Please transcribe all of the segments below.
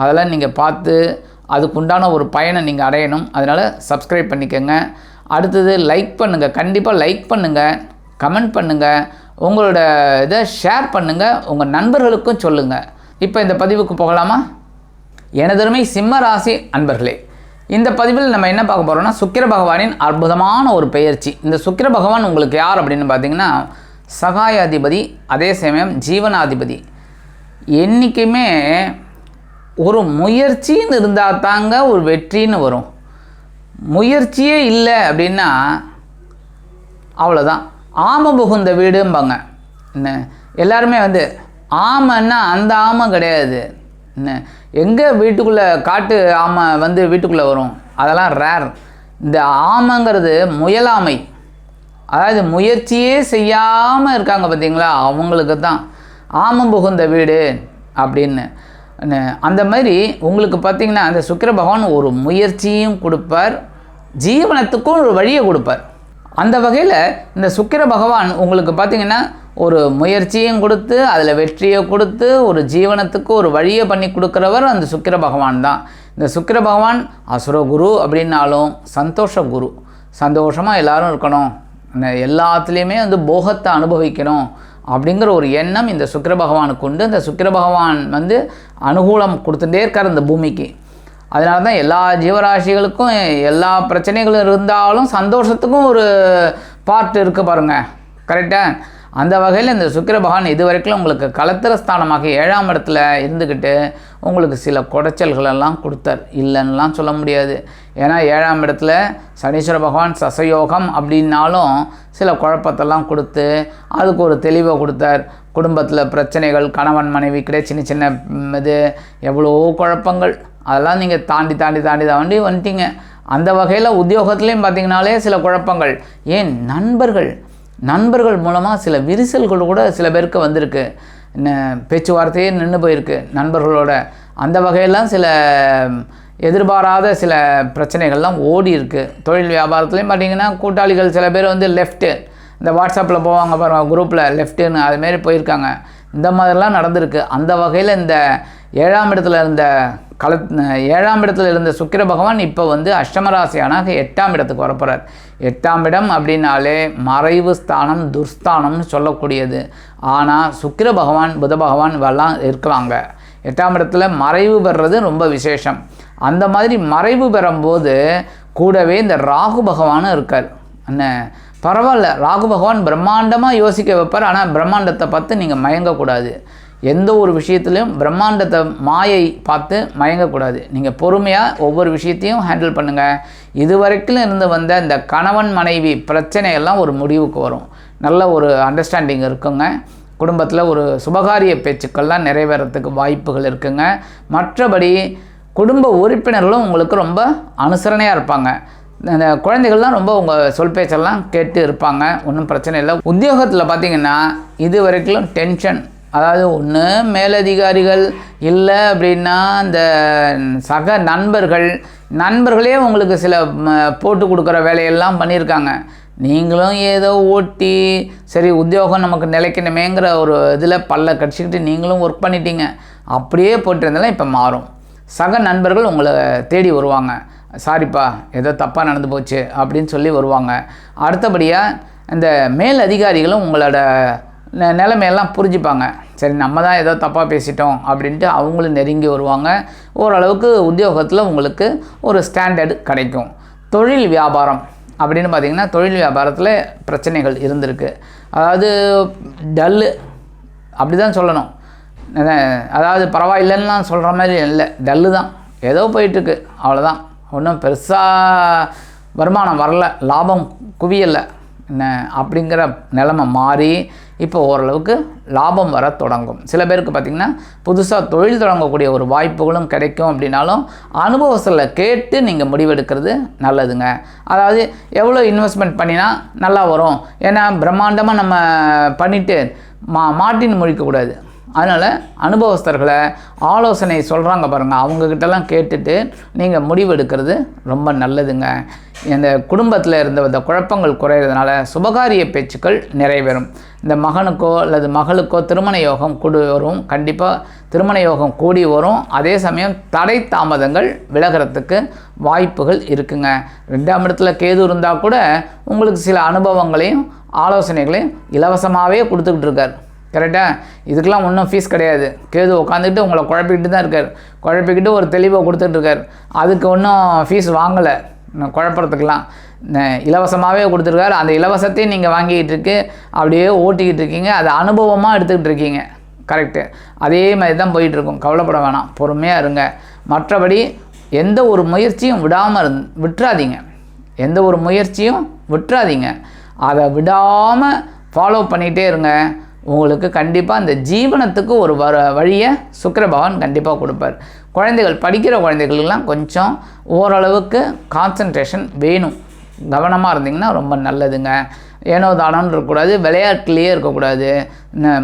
அதெல்லாம் நீங்கள் பார்த்து அதுக்குண்டான ஒரு பயனை நீங்கள் அடையணும். அதனால் சப்ஸ்கிரைப் பண்ணிக்கோங்க. அடுத்தது லைக் பண்ணுங்கள் கண்டிப்பாக லைக் பண்ணுங்கள் கமெண்ட் பண்ணுங்கள் உங்களோட இதை ஷேர் பண்ணுங்கள் உங்கள் நண்பர்களுக்கும் சொல்லுங்கள் இப்போ இந்த பதிவுக்கு போகலாமா? எனதருமை சிம்ம ராசி அன்பர்களே இந்த பதிவில் நம்ம என்ன பார்க்க போகிறோம்னா சுக்கிர பகவானின் அற்புதமான ஒரு பெயர்ச்சி. இந்த சுக்கிர பகவான் உங்களுக்கு யார் அப்படின்னு பார்த்தீங்கன்னா சகாயாதிபதி அதே சமயம் ஜீவனாதிபதி. என்றைக்குமே ஒரு முயற்சின்னு இருந்தால் தாங்க ஒரு வெற்றின்னு வரும். முயற்சியே இல்லை அப்படின்னா அவ்வளோதான் ஆமை புகுந்த வீடும்பாங்க. என்ன? எல்லாருமே வந்து ஆமைன்னா அந்த ஆமை கிடையாது. என்ன? எங்கே வீட்டுக்குள்ளே காட்டு ஆமை வந்து வீட்டுக்குள்ளே வரும்? அதெல்லாம் ரேர் இந்த ஆமைங்கிறது முயலாமை. அதாவது முயற்சியே செய்யாமல் இருக்காங்க பார்த்தீங்களா அவங்களுக்கு தான் ஆமம் புகுந்த வீடு அப்படின்னு. அந்த மாதிரி உங்களுக்கு பார்த்தீங்கன்னா அந்த சுக்கிர பகவான் ஒரு முயற்சியும் கொடுப்பார் ஜீவனத்துக்கும் ஒரு வழியை கொடுப்பார். அந்த வகையில் இந்த சுக்கிர பகவான் உங்களுக்கு பார்த்தீங்கன்னா ஒரு முயற்சியும் கொடுத்து அதில் வெற்றியை கொடுத்து ஒரு ஜீவனத்துக்கு ஒரு வழியை பண்ணி கொடுக்குறவர் அந்த சுக்கிர பகவான் தான். இந்த சுக்கிர பகவான் அசுர குரு அப்படின்னாலும் சந்தோஷ குரு. சந்தோஷமாக எல்லோரும் இருக்கணும். எல்லாத்துலேயுமே வந்து போகத்தை அனுபவிக்கணும். அப்படிங்கிற ஒரு எண்ணம் இந்த சுக்கிர பகவானுக்கு உண்டு. இந்த சுக்கிர பகவான் வந்து அனுகூலம் கொடுத்துட்டே இருக்கார் இந்த பூமிக்கு. அதனால தான் எல்லா ஜீவராசிகளுக்கும் எல்லா பிரச்சனைகளும் இருந்தாலும் சந்தோஷத்துக்கும் ஒரு பார்ட் இருக்குது பாருங்கள் கரெக்டாக அந்த வகையில் இந்த சுக்கிர பகவான் இது வரைக்கும் உங்களுக்கு கலத்திர ஸ்தானமாக ஏழாம் இடத்துல இருந்துக்கிட்டு உங்களுக்கு சில குடைச்சல்களெல்லாம் கொடுத்தார். இல்லைன்னெலாம் சொல்ல முடியாது. ஏன்னா ஏழாம் இடத்துல சனீஸ்வர பகவான் சசயோகம் அப்படின்னாலும் சில குழப்பத்தெல்லாம் கொடுத்து அதுக்கு ஒரு தெளிவை கொடுத்தார். குடும்பத்தில் பிரச்சனைகள் கணவன் மனைவி கிடை சின்ன சின்ன இது எவ்வளோ குழப்பங்கள். அதெல்லாம் நீங்கள் தாண்டி தாண்டி தாண்டி தாண்டி வந்துட்டீங்க. அந்த வகையில் உத்தியோகத்துலேயும் பார்த்தீங்கனாலே சில குழப்பங்கள். ஏன்? நண்பர்கள். நண்பர்கள் மூலமாக சில விரிசல்கள் கூட சில பேருக்கு வந்திருக்கு. பேச்சுவார்த்தையே நின்று போயிருக்கு. நண்பர்களோட அந்த வகையெல்லாம் சில எதிர்பாராத சில பிரச்சனைகள்லாம் ஓடி இருக்குது தொழில் வியாபாரத்துலேயும் பார்த்தீங்கன்னா கூட்டாளிகள் சில பேர் வந்து லெஃப்ட்டு இந்த வாட்ஸ்அப்பில் போவாங்க பாருங்கள் குரூப்பில் லெஃப்ட்டுன்னு அதுமாரி போயிருக்காங்க. இந்த மாதிரிலாம் நடந்திருக்கு. அந்த வகையில் இந்த ஏழாம் இடத்துல இருந்த கல ஏழாம் இடத்துல இருந்த சுக்கிர பகவான் இப்போ வந்து அஷ்டமராசியானாக எட்டாம் இடத்துக்கு வரப்போகிறார் எட்டாம் இடம் அப்படின்னாலே மறைவு ஸ்தானம் துர்ஸ்தானம்னு சொல்லக்கூடியது. ஆனால் சுக்கிர பகவான் புத பகவான் இவெல்லாம் இருக்கிறாங்க எட்டாம் இடத்துல மறைவு பெறுறது ரொம்ப விசேஷம். அந்த மாதிரி மறைவு பெறும்போது கூடவே இந்த ராகு பகவானும் இருக்கார். என்ன பரவாயில்ல. ராகு பகவான் பிரம்மாண்டமாக யோசிக்க வைப்பார். ஆனால் பிரம்மாண்டத்தை பார்த்து நீங்கள் மயங்கக்கூடாது. எந்த ஒரு விஷயத்துலையும் பிரம்மாண்டத்தை மாயை பார்த்து மயங்கக்கூடாது. நீங்கள் பொறுமையாக ஒவ்வொரு விஷயத்தையும் ஹேண்டில் பண்ணுங்கள் இது வரைக்கும் இருந்து வந்த இந்த கணவன் மனைவி பிரச்சனையெல்லாம் ஒரு முடிவுக்கு வரும். நல்ல ஒரு அண்டர்ஸ்டாண்டிங் இருக்குங்க. குடும்பத்தில் ஒரு சுபகாரிய பேச்சுக்கள்லாம் நிறைவேறத்துக்கு வாய்ப்புகள் இருக்குங்க. மற்றபடி குடும்ப உறுப்பினர்களும் உங்களுக்கு ரொம்ப அனுசரணையாக இருப்பாங்க. இந்த குழந்தைகள்லாம் ரொம்ப உங்கள் சொல் பேச்செல்லாம் கேட்டு இருப்பாங்க. ஒன்றும் பிரச்சனை இல்லை. உத்தியோகத்தில் பார்த்தீங்கன்னா இது வரைக்கும் டென்ஷன் அதாவது ஒன்று மேலதிகாரிகள் இல்லை அப்படின்னா அந்த சக நண்பர்கள் நண்பர்களே உங்களுக்கு சில போட்டு கொடுக்குற வேலையெல்லாம் பண்ணியிருக்காங்க. நீங்களும் ஏதோ ஓட்டி சரி உத்தியோகம் நமக்கு நிலைக்கணுமேங்கிற ஒரு இதில் பல்ல கடிச்சிக்கிட்டு நீங்களும் ஒர்க் பண்ணிட்டீங்க. அப்படியே போட்டிருந்தாலும் இப்போ மாறும். சக நண்பர்கள் உங்களை தேடி வருவாங்க. சாரிப்பா ஏதோ தப்பாக நடந்து போச்சு அப்படின்னு சொல்லி வருவாங்க. அடுத்தபடியாக இந்த மேல் அதிகாரிகளும் உங்களோட நிலைமையெல்லாம் புரிஞ்சுப்பாங்க. சரி நம்ம தான் ஏதோ தப்பாக பேசிட்டோம் அப்படின்ட்டு அவங்களும் நெருங்கி வருவாங்க. ஓரளவுக்கு உத்தியோகத்தில் உங்களுக்கு ஒரு ஸ்டாண்டர்டு கிடைக்கும். தொழில் வியாபாரம் அப்படின்னு பார்த்தீங்கன்னா தொழில் வியாபாரத்தில் பிரச்சனைகள் இருந்திருக்கு. அதாவது டல்லு அப்படி தான் சொல்லணும். என்ன, அதாவது பரவாயில்லைன்னுலாம் சொல்கிற மாதிரி இல்லை. டல்லு தான் ஏதோ போயிட்டுருக்கு. அவ்வளோதான் ஒன்றும் பெருசாக வருமானம் வரல. லாபம் குவியலை. என்ன அப்படிங்கிற நிலமை மாறி இப்போ ஓரளவுக்கு லாபம் வர தொடங்கும். சில பேருக்கு பார்த்திங்கன்னா புதுசாக தொழில் தொடங்கக்கூடிய ஒரு வாய்ப்புகளும் கிடைக்கும் அப்படின்னாலும் அனுபவத்தில் கேட்டு நீங்கள் முடிவெடுக்கிறது நல்லதுங்க. அதாவது எவ்வளோ இன்வெஸ்ட்மெண்ட் பண்ணினா நல்லா வரும். ஏன்னா பிரம்மாண்டமாக நம்ம பண்ணிவிட்டு மா மாட்டின்னு முழிக்கக்கூடாது அதனால் அனுபவஸ்தர்களை ஆலோசனை சொல்கிறாங்க பாருங்கள் அவங்கக்கிட்டலாம் கேட்டுட்டு நீங்கள் முடிவெடுக்கிறது ரொம்ப நல்லதுங்க. இந்த குடும்பத்தில் இருந்த இந்த குழப்பங்கள் குறையிறதுனால சுபகாரிய பேச்சுக்கள் நிறைவேறும். இந்த மகனுக்கோ அல்லது மகளுக்கோ திருமண யோகம் கூடி வரும். கண்டிப்பாக திருமண யோகம் கூடி வரும். அதே சமயம் தடை தாமதங்கள் விலகிறதுக்கு வாய்ப்புகள் இருக்குங்க. ரெண்டாம் இடத்துல கேது இருந்தால் கூட உங்களுக்கு சில அனுபவங்களையும் ஆலோசனைகளையும் இலவசமாகவே கொடுத்துக்கிட்டு இருக்கார். கரெக்டாக இதுக்கெலாம் ஒன்றும் ஃபீஸ் கிடையாது. கேது உட்காந்துக்கிட்டு உங்களை குழப்பிக்கிட்டு தான் இருக்கார். குழப்பிக்கிட்டு ஒரு தெளிவை கொடுத்துட்ருக்கார் அதுக்கு ஒன்றும் ஃபீஸ் வாங்கலை. குழப்பறதுக்கெலாம் இலவசமாகவே கொடுத்துருக்காரு. அந்த இலவசத்தையும் நீங்கள் வாங்கிக்கிட்டு இருக்கு. அப்படியே ஓட்டிக்கிட்டு இருக்கீங்க. அதை அனுபவமாக எடுத்துக்கிட்டு இருக்கீங்க. கரெக்டு அதே மாதிரி தான் போயிட்டுருக்கும் கவலைப்பட வேணாம். பொறுமையாக இருங்க. மற்றபடி எந்த ஒரு முயற்சியும் விடாமல் இருந் விட்டுறாதீங்க. எந்த ஒரு முயற்சியும் விட்டுறாதீங்க. அதை விடாமல் ஃபாலோ பண்ணிகிட்டே இருங்க. உங்களுக்கு கண்டிப்பாக அந்த ஜீவனத்துக்கு ஒரு வர வழியை சுக்கர பகவான் கண்டிப்பாக கொடுப்பார். குழந்தைகள் படிக்கிற குழந்தைகளுக்கெல்லாம் கொஞ்சம் ஓரளவுக்கு கான்சன்ட்ரேஷன் வேணும். கவனமாக இருந்தீங்கன்னா ரொம்ப நல்லதுங்க. ஏனோ தானோன்னு இருக்கக்கூடாது விளையாட்டுலேயே இருக்கக்கூடாது.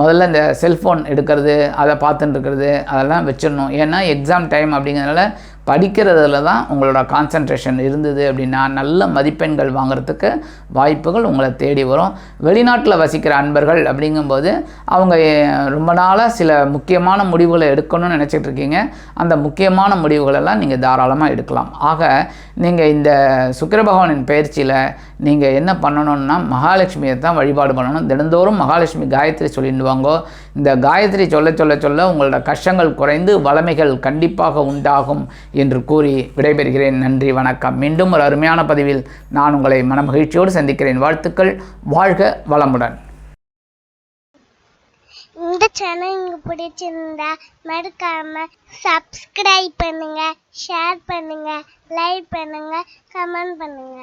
முதல்ல இந்த செல்ஃபோன் எடுக்கிறது அதை பார்த்துட்டு இருக்கிறது அதெல்லாம் வச்சிடணும். ஏன்னா எக்ஸாம் டைம் அப்படிங்கிறதுனால படிக்கிறதுல தான் உங்களோட கான்சன்ட்ரேஷன் இருந்தது அப்படின்னா நல்ல மதிப்பெண்கள் வாங்குறதுக்கு வாய்ப்புகள் உங்களை தேடி வரும். வெளிநாட்டில் வசிக்கிற அன்பர்கள் அப்படிங்கும்போது அவங்க ரொம்ப நாளாக சில முக்கியமான முடிவுகளை எடுக்கணும்னு நினச்சிட்டு இருக்கீங்க. அந்த முக்கியமான முடிவுகளெல்லாம் நீங்கள் தாராளமாக எடுக்கலாம். ஆக நீங்கள் இந்த சுக்கிர பகவானின் பயிற்சியில் நீங்கள் என்ன பண்ணணும்னா மகாலட்சுமியை தான் வழிபாடு பண்ணணும். தினந்தோறும் மகாலட்சுமி காயத்ரி சொல்லிடுவாங்கோ இந்த காயத்ரி சொல்ல சொல்ல சொல்ல உங்களோட கஷ்டங்கள் குறைந்து வளமைகள் கண்டிப்பாக உண்டாகும் என்று கூறி விடைபெறுகிறேன். நன்றி வணக்கம். மீண்டும் ஒரு அருமையான பதிவில் நான் உங்களை மனமகிழ்ச்சியோடு சந்திக்கிறேன். வாழ்த்துக்கள். வாழ்க வளமுடன். இந்த சேனல் உங்களுக்கு பிடிச்சிருந்தா மறக்காம சப்ஸ்கிரைப் பண்ணுங்க ஷேர் பண்ணுங்க லைக் பண்ணுங்க கமெண்ட் பண்ணுங்க.